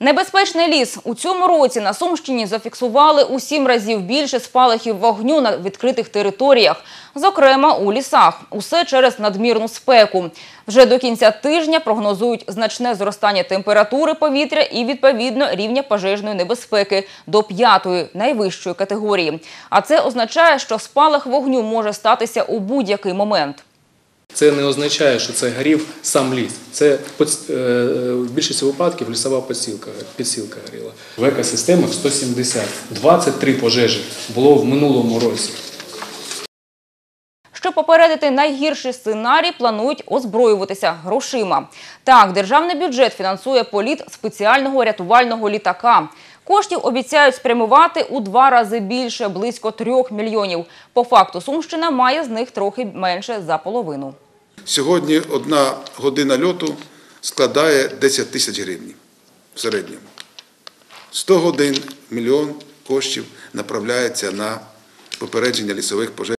Небезпечний ліс. У цьому році на Сумщині зафіксували у сім разів більше спалахів вогню на відкритих територіях, зокрема у лісах. Усе через надмірну спеку. Вже до кінця тижня прогнозують значне зростання температури повітря і, відповідно, рівня пожежної небезпеки до п'ятої, найвищої категорії. А це означає, що спалах вогню може статися у будь-який момент. Це не означає, що це горів сам ліс. Це е, в більшості випадків лісова підсілка, підсілка горіла. В екосистемах 170. 23 пожежі було в минулому році. Щоб попередити найгірший сценарій, планують озброюватися грошима. Так, державний бюджет фінансує політ спеціального рятувального літака. Коштів обіцяють спрямувати у два рази більше – близько трьох мільйонів. По факту Сумщина має з них трохи менше за половину. Сьогодні одна година льоту складає 10 тисяч гривень в середньому. 100 годин, мільйон коштів направляється на попередження лісових пожеж.